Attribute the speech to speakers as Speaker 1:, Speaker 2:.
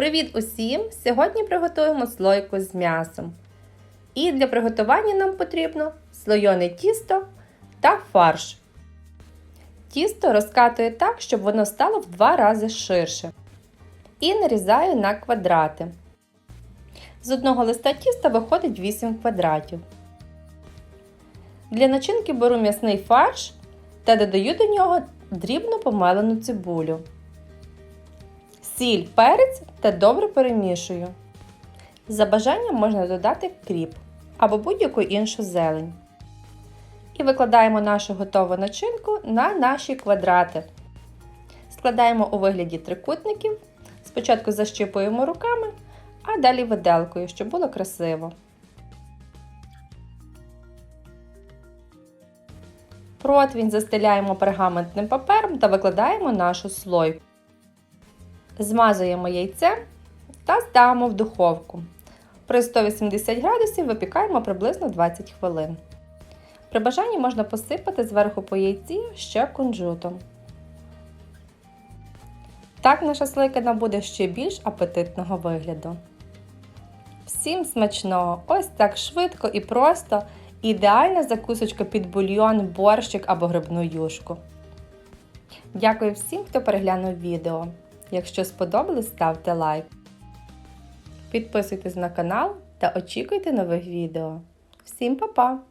Speaker 1: Привіт усім! Сьогодні приготуємо слойку з м'ясом. І для приготування нам потрібно слойоне тісто та фарш. Тісто розкатую так, щоб воно стало в два рази ширше. І нарізаю на квадрати. З одного листа тіста виходить 8 квадратів. Для начинки беру м'ясний фарш та додаю до нього дрібно помелену цибулю. Сіль, перець та добре перемішую. За бажанням можна додати кріп або будь-яку іншу зелень. І викладаємо нашу готову начинку на наші квадрати. Складаємо у вигляді трикутників. Спочатку защіпуємо руками, а далі виделкою, щоб було красиво. Противінь застеляємо пергаментним папером та викладаємо нашу слойку. Змазуємо яйце та ставимо в духовку. При 180 градусів випікаємо приблизно 20 хвилин. При бажанні можна посипати зверху по яйці ще кунжутом. Так наша слойка набуде ще більш апетитного вигляду. Всім смачного! Ось так швидко і просто. Ідеальна закусочка під бульйон, борщик або грибну юшку. Дякую всім, хто переглянув відео. Якщо сподобалось, ставте лайк. Підписуйтесь на канал та очікуйте нових відео. Всім па-па!